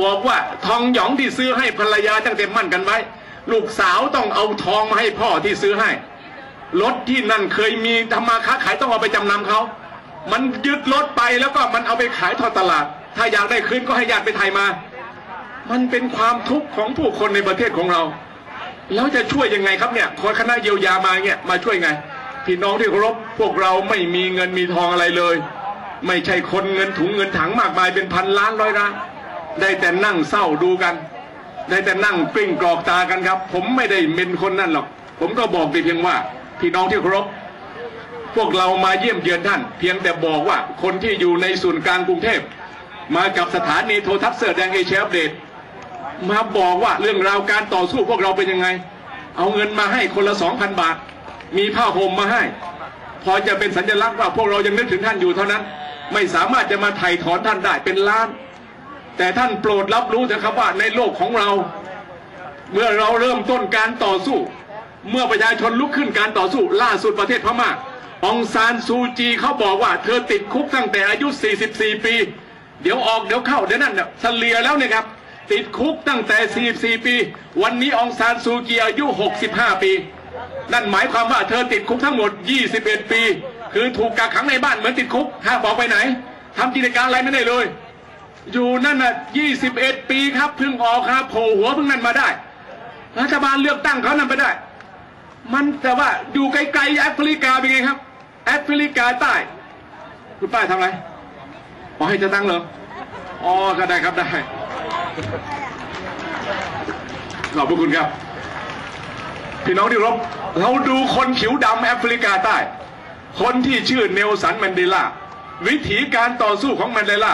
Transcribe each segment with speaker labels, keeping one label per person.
Speaker 1: บอกว่าทองหยองที่ซื้อให้ภรรยาตั้งแต่มั่นกันไว้ ลูกสาวต้องเอาทองมาให้พ่อที่ซื้อให้รถที่นั่นเคยมีทำมาค้าขายต้องเอาไปจำนำเขา มันยึดรถไปแล้วก็มันเอาไปขายทอดตลาด ถ้าอยากได้คืนก็ให้ญาติไปไทยมา มันเป็นความทุกข์ของผู้คนในประเทศของเรา แล้วจะช่วยยังไงครับเนี่ยคนคณะเยียวยามาเนี่ยมาช่วยไง พี่น้องที่เคารพพวกเราไม่มีเงินมีทองอะไรเลย ไม่ใช่คนเงินถุงเงินถังมากมายเป็นพันล้านร้อยล้าน ได้แต่นั่งเศร้าดูกัน ได้แต่นั่งกลิ้งกรอกตากันครับ ผมไม่ได้เป็นคนนั่นหรอก ผมก็บอกแต่เพียงว่า พี่น้องที่เคารพพวกเรามาเยี่ยมเยือนท่าน เพียงแต่บอกว่าคนที่อยู่ในศูนย์กลางกรุงเทพ มากับสถานีโทรทัศน์เสือแดงเอเชียอัปเดตมาบอกว่าเรื่องราวการต่อสู้พวกเราเป็นยังไง เอาเงินมาให้คนละสองพันบาท มีผ้าห่มมาให้ พอจะเป็นสัญลักษณ์ว่าพวกเรายังนึกถึงท่านอยู่เท่านั้น ไม่สามารถจะมาไถ่ถอนท่านได้เป็นล้าน แต่ท่านโปรดรับรู้เถอะครับว่าในโลกของเรา เมื่อเราเริ่มต้นการต่อสู้ เมื่อประชาชนลุกขึ้นการต่อสู้ ล่าสุดประเทศพม่าองซานซูจีเขาบอกว่าเธอติดคุกตั้งแต่อายุ 44 ปี เดี๋ยวออกเดี๋ยวเข้าเดี๋ยวนั่นเนี่ยเฉลี่ยแล้วเนี่ยครับ ติดคุกตั้งแต่ 44 ปี วันนี้องซานซูจีอายุ 65 ปี นั่นหมายความว่าเธอติดคุกทั้งหมด 21 ปี คือถูกกักขังในบ้านเหมือนติดคุกห้ามออกไปไหนทำกิจการอะไรไม่ได้เลย อยู่นั่นน่ะ21ปีครับเพิ่งออกครับโผล่หัวเพิ่งนั่นมาได้ รัฐบาลเลือกตั้งเขานั่นไปได้ มันแต่ว่าอยู่ไกลๆแอฟริกาเป็นไงครับ แอฟริกาใต้ คุณป้าทำอะไรขอให้จะตั้งเหรออ๋อก็ได้ครับได้ขอบพระคุณครับพี่น้องที่รบ เราดูคนผิวดำแอฟริกาใต้ คนที่ชื่อเนลสันแมนเดลา วิถีการต่อสู้ของแมนเดลา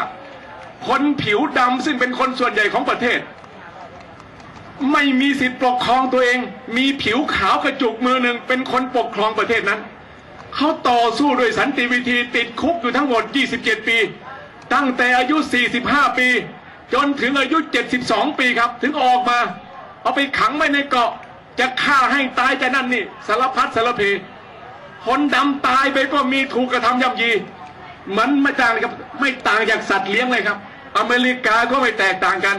Speaker 1: คนผิวดำซึ่งเป็นคนส่วนใหญ่ของประเทศ ไม่มีสิทธิ์ปกครองตัวเอง มีผิวขาวกระจุกมือหนึ่งเป็นคนปกครองประเทศนั้นเขาต่อสู้โดยสันติวิธีติดคุกอยู่ทั้งหมด 27 ปี ตั้งแต่อายุ 45 ปี จนถึงอายุ 72 ปีครับ ถึงออกมา เอาไปขังไว้ในเกาะ จะฆ่าให้ตายจะนั่นนี่สารพัดสารเพคนดำตายไปก็มีถูกกระทำย่ำยี มันไม่ต่างกับไม่ต่างจากสัตว์เลี้ยงเลยครับ อเมริกาก็ไม่แตกต่างกัน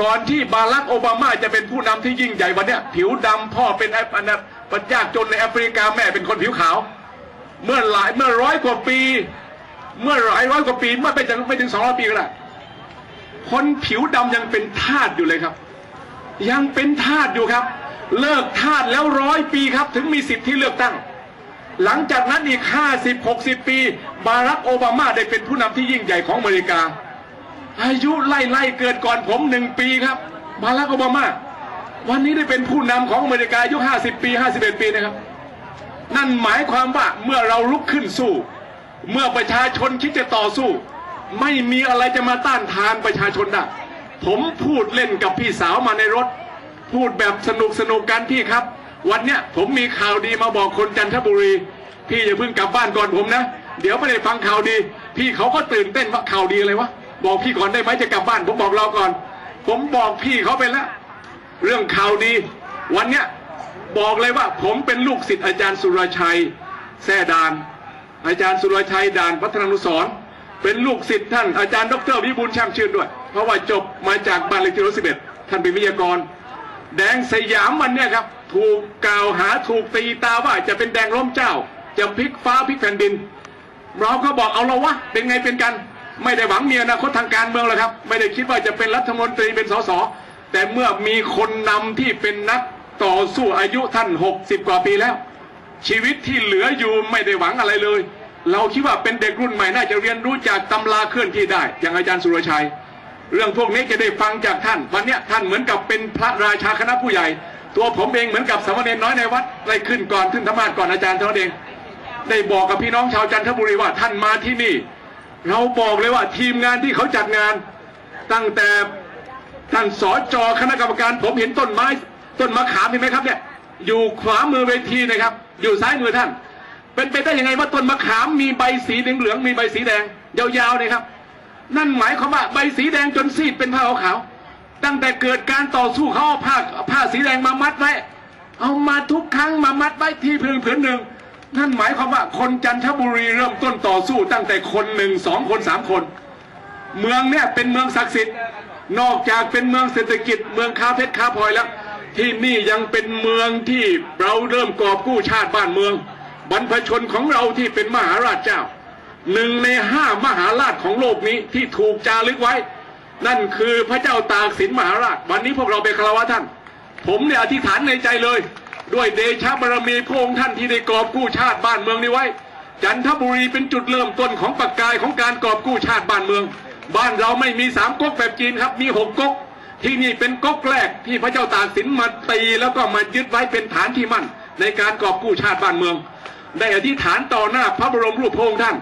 Speaker 1: ก่อนที่บารักโอบามาจะเป็นผู้นำที่ยิ่งใหญ่วันนี้ผิวดำพ่อเป็นแอฟอันดับปัญญากจนในแอฟริกาแม่เป็นคนผิวขาว เมื่อหลายเมื่อร้อยกว่าปี เมื่อหลายร้อยกว่าปีเมื่อไม่ถึงไม่ถึงสองร้อยปีก็ได้คนผิวดำยังเป็นทาสอยู่เลยครับ ยังเป็นทาสอยู่ครับ เลิกทาสแล้วร้อยปีครับ ถึงมีสิทธิ์ที่เลือกตั้ง หลังจากนั้นอีกห้าสิบหกสิบปี บารักโอบามาได้เป็นผู้นำที่ยิ่งใหญ่ของอเมริกา อายุไล่ไล่เกิดก่อนผมหนึ่งปีครับบารักโอบามา วันนี้ได้เป็นผู้นำของอเมริกาอายุห้าสิบปีห้าสิบเอ็ดปีนะครับ นั่นหมายความว่าเมื่อเราลุกขึ้นสู้ เมื่อประชาชนคิดจะต่อสู้ ไม่มีอะไรจะมาต้านทานประชาชนได้ผมพูดเล่นกับพี่สาวมาในรถ พูดแบบสนุกสนุกกันพี่ครับ วันเนี้ยผมมีข่าวดีมาบอกคนจันทบุรี พี่อย่าเพิ่งกลับบ้านก่อนผมนะ เดี๋ยวไม่ได้ฟังข่าวดี พี่เขาก็ตื่นเต้นว่าข่าวดีอะไรวะ บอกพี่ก่อนได้ไหมจะกลับบ้าน ผมบอกเราก่อน ผมบอกพี่เขาไปแล้ว เรื่องข่าวดี วันเนี้ยบอกเลยว่า ผมเป็นลูกศิษย์อาจารย์สุรชัยแท่ดาน อาจารย์สุรชัยดานพัฒนานุสรณ์เป็นลูกศิษย์ท่านอาจารย์ดรวิบูลย์ช่างชื่นด้วย เพราะว่าจบมาจากบ้านเลขที่ร้อยสิบเอ็ดท่านเป็นวิทยากร แดงสยามวันเนี่ยครับ ถูกกล่าวหาถูกตีตาว่าจะเป็นแดงร่มเจ้า จะพลิกฟ้าพลิกแผ่นดิน เราก็บอกเอาเราวะเป็นไงเป็นกัน ไม่ได้หวังมีอนาคตทางการเมืองหรอกครับ ไม่ได้คิดว่าจะเป็นรัฐมนตรีเป็นสสแต่เมื่อมีคนนำที่เป็นนักต่อสู้อายุท่านหกสิบกว่าปีแล้ว ชีวิตที่เหลืออยู่ไม่ได้หวังอะไรเลย เราคิดว่าเป็นเด็กรุ่นใหม่น่าจะเรียนรู้จากตำราเคลื่อนที่ได้ อย่างอาจารย์สุรชัย เรื่องพวกนี้จะได้ฟังจากท่าน วันนี้ท่านเหมือนกับเป็นพระราชาคณะผู้ใหญ่ ตัวผมเองเหมือนกับสามเณรน้อยในวัดได้ขึ้นก่อนขึ้นธรรมาสก่อนอาจารย์เท่านั้นเองได้บอกกับพี่น้องชาวจันทบุรีว่าท่านมาที่นี่ เราบอกเลยว่าทีมงานที่เขาจัดงาน ตั้งแต่ท่านสจคณะกรรมการผมเห็นต้นไม้ต้นมะขามเห็นไหมครับเนี่ยอยู่ขวามือเวทีนะครับ อยู่ซ้ายมือท่าน เป็นไปได้ยังไงว่าต้นมะขามมีใบสีเหลืองมีใบสีแดง ยาวๆเลยครับ นั่นหมายความว่าใบสีแดงจนซีดเป็นผ้าขาวๆตั้งแต่เกิดการต่อสู้เขาเอาผ้าผ้าสีแดงมามัดไว้ เอามาทุกครั้งมามัดไว้ที่พื้นผืนหนึ่ง นั่นหมายความว่าคนจันทบุรีเริ่มต้นต่อสู้ตั้งแต่คนหนึ่งสองคนสามคน เมืองเนี่ยเป็นเมืองศักดิ์สิทธิ์ นอกจากเป็นเมืองเศรษฐกิจ เมืองค้าเพชรค้าพลอยแล้ว ที่นี่ยังเป็นเมืองที่เราเริ่มกอบกู้ชาติบ้านเมือง บรรพชนของเราที่เป็นมหาราชเจ้าหนึ่งในห้ามหาราชของโลกนี้ที่ถูกจารึกไว้ นั่นคือพระเจ้าตากสินมหาราช วันนี้พวกเราไปคารวะท่าน ผมเนี่ยอธิษฐานในใจเลย ด้วยเดชะบารมีพระองค์ท่านที่ได้กอบกู้ชาติบ้านเมืองนี้ไว้ จันทบุรีเป็นจุดเริ่มต้นของปากกายของการกอบกู้ชาติบ้านเมือง บ้านเราไม่มีสามก๊กแบบจีนครับมีหกก๊กที่นี่เป็นก๊กแรกที่พระเจ้าตากสินมาตีแล้วก็มายึดไว้เป็นฐานที่มั่น ในการกอบกู้ชาติบ้านเมือง ได้อธิษฐานต่อหน้าพระบรมรูปพระองค์ท่าน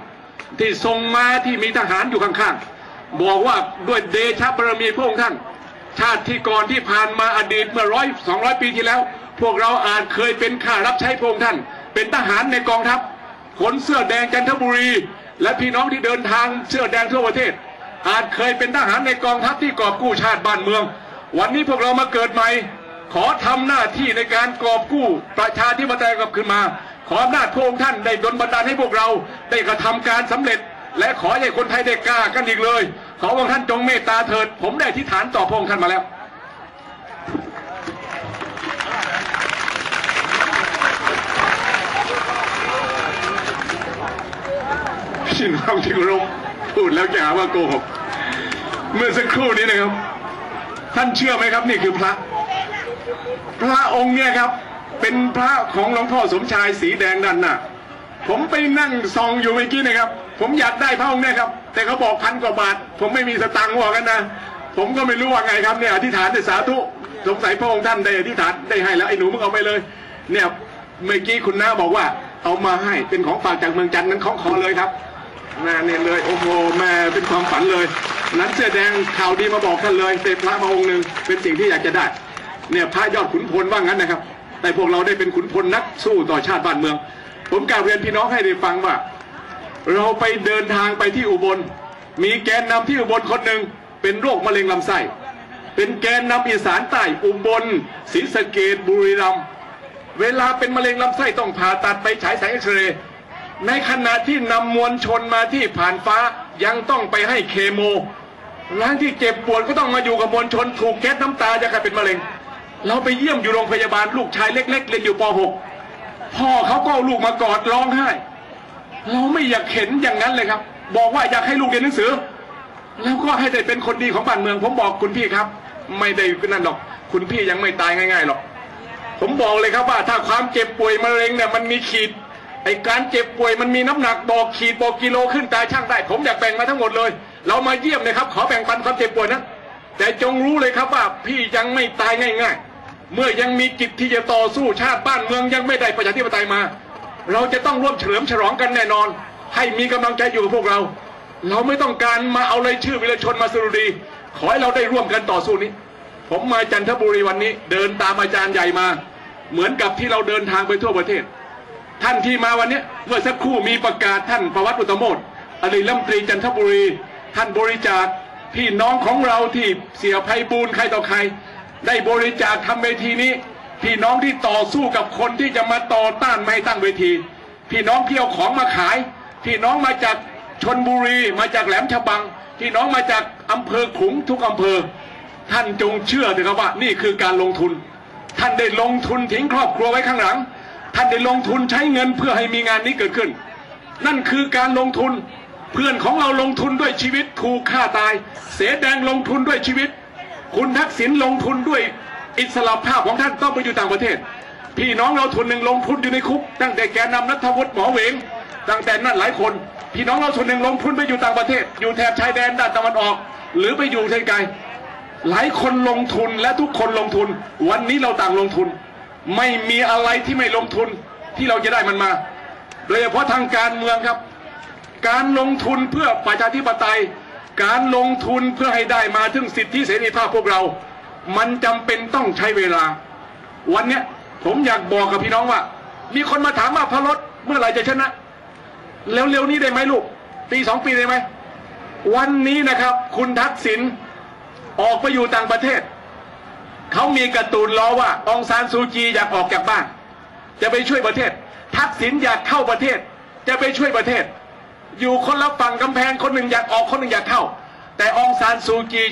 Speaker 1: ที่ทรงมาที่มีทหารอยู่ข้างๆบอกว่าด้วยเดชะบารมีพระองค์ท่าน ชาติที่ก่อนที่ผ่านมาอดีตเมื่อร้อยสองร้อยปีที่แล้ว พวกเราอาจเคยเป็นข้ารับใช้พระองค์ท่าน เป็นทหารในกองทัพขนเสื้อแดงจันทบุรี และพี่น้องที่เดินทางเสื้อแดงทั่วประเทศ อาจเคยเป็นทหารในกองทัพที่กอบกู้ชาติบ้านเมือง วันนี้พวกเรามาเกิดใหม่ ขอทำหน้าที่ในการกอบกู้ประชาธิปไตยกลับขึ้นมา ขออำนาจพระองค์ท่านได้ดลบันดาลให้พวกเราได้กระทำการสำเร็จ และขอให้คนไทยได้กล้ากันอีกเลย ขอพระองค์ท่านจงเมตตาเถิด ผมได้อธิฐานต่อพระองค์ท่านมาแล้ว พี่น้องที่เคารพพูดแล้วจะหาว่าโกหกเมื่อสักครู่นี้นะครับ ท่านเชื่อไหมครับ นี่คือพระ พระองค์เนี่ยครับ เป็นพระของหลวงพ่อสมชายสีแดงดันน่ะ ผมไปนั่งซองอยู่เมื่อกี้นะครับ ผมอยากได้พระองค์เนี่ยครับ แต่เขาบอกพันกว่าบาท ผมไม่มีสตังค์ว่ากันนะผมก็ไม่รู้ว่าไงครับเนี่ยอธิษฐานในสาธุสงสัยพระองค์ท่านได้อธิษฐานได้ให้แล้วไอ้หนูมึงเอาไปเลย เนี่ยเมื่อกี้คุณน้าบอกว่า เอามาให้เป็นของฝากจากเมืองจันทร์นั้นของคอเลยครับ แม่เนี่ยเลยโอ้โหแม่เป็นความฝันเลย นั้นเสื้อแดงข่าวดีมาบอกท่านเลยเป็นพระมาองค์หนึ่งเป็นสิ่งที่อยากจะได้ เนี่ยพระยอดขุนพลว่างั้นนะครับ แต่พวกเราได้เป็นขุนพลนักสู้ต่อชาติบ้านเมือง ผมกล่าวเรียนพี่น้องให้ได้ฟังว่า เราไปเดินทางไปที่อุบล มีแกนนำที่อุบลคนหนึ่งเป็นโรคมะเร็งลำไส้เป็นแกนนำอีสานใต้อุบลศรีสะเกดบุรีรัมย์เวลาเป็นมะเร็งลำไส้ต้องผ่าตัดไปฉายแสงเอ็กซเรย์ ในขณะที่นำมวลชนมาที่ผ่านฟ้ายังต้องไปให้เคโมร้านที่เจ็บปวดก็ต้องมาอยู่กับมวลชนถูกแก๊สน้ำตาจะกลายเป็นมะเร็ง เราไปเยี่ยมอยู่โรงพยาบาลลูกชายเล็ก ๆ เรียนอยู่ป .6 พ่อเขาก็เอาลูกมากอดร้องไห้ เราไม่อยากเห็นอย่างนั้นเลยครับ บอกว่าอยากให้ลูกเรียนหนังสือ แล้วก็ให้ได้เป็นคนดีของบ้านเมือง ผมบอกคุณพี่ครับ ไม่ได้นั่นหรอก คุณพี่ยังไม่ตายง่าย ๆหรอก ผมบอกเลยครับว่าถ้าความเจ็บป่วยมะเร็งเนี่ยมันมีขีด ไอการเจ็บป่วยมันมีน้ำหนักบอกขีดบอกกิโลขึ้นตาช่างได้ ผมอยากแบ่งมาทั้งหมดเลย เรามาเยี่ยมเลยครับ ขอแบ่งปันความเจ็บป่วยนะแต่จงรู้เลยครับว่าพี่ยังไม่ตายง่าย ๆ เมื่อยังมีจิตที่จะต่อสู้ชาติบ้านเมืองยังไม่ได้ประชาธิปไตยมา เราจะต้องร่วมเฉลิมฉลองกันแน่นอน ให้มีกำลังใจอยู่กับพวกเรา เราไม่ต้องการมาเอาเลยชื่อวิรชนมาสรุดี ขอให้เราได้ร่วมกันต่อสู้นี้ ผมมาจันทบุรีวันนี้ เดินตามอาจารย์ใหญ่มา เหมือนกับที่เราเดินทางไปทั่วประเทศ ท่านที่มาวันนี้เมื่อสักครู่มีประกาศท่านประวัติอุตโมดอดีตรัฐมนตรีจันทบุรี ท่านบริจาคพี่น้องของเราที่เสียภัยบูลย์ใครต่อใคร ได้บริจาคทำเวทีนี้ พี่น้องที่ต่อสู้กับคนที่จะมาต่อต้านไม่ตั้งเวที พี่น้องที่เอาของมาขาย พี่น้องมาจากชนบุรีมาจากแหลมฉบัง พี่น้องมาจากอำเภอขุงทุกอำเภอ ท่านจงเชื่อเถอะครับว่านี่คือการลงทุน ท่านได้ลงทุนทิ้งครอบครัวไว้ข้างหลัง ท่านได้ลงทุนใช้เงินเพื่อให้มีงานนี้เกิดขึ้น นั่นคือการลงทุนเพื่อนของเราลงทุนด้วยชีวิตถูกฆ่าตาย เสแดงลงทุนด้วยชีวิต คุณทักษิณลงทุนด้วยอิสระภาพของท่านต้องไปอยู่ต่างประเทศ พี่น้องเราทุนหนึ่งลงทุนอยู่ในคุก ตั้งแต่แกนนำนัทวุฒิหมอเวงตั้งแต่นั่นหลายคน พี่น้องเราส่วนหนึ่งลงทุนไปอยู่ต่างประเทศ อยู่แถบชายแดนด้านตะวันออก หรือไปอยู่ไกลหลายคนลงทุนและทุกคนลงทุน วันนี้เราต่างลงทุน ไม่มีอะไรที่ไม่ลงทุนที่เราจะได้มันมา โดยเฉพาะทางการเมืองครับ การลงทุนเพื่อประชาธิปไตย การลงทุนเพื่อให้ได้มาถึงสิทธิเสรีภาพพวกเรา มันจำเป็นต้องใช้เวลา วันเนี้ยผมอยากบอกกับพี่น้องว่า มีคนมาถามว่าพระรถเมื่อไหร่จะชนะ แล้วเร็วนี้ได้ไหมลูกปีสองปีได้ไหมวันนี้นะครับ คุณทักษิณออกไปอยู่ต่างประเทศ เขามีการ์ตูนล้อว่าองซานซูจีอยากออกจากบ้าน จะไปช่วยประเทศ ทักษิณอยากเข้าประเทศ จะไปช่วยประเทศ อยู่คนละฝั่งกำแพงคนหนึ่งอยากออกคนหนึ่งอยากเข้า แต่องซานซูจี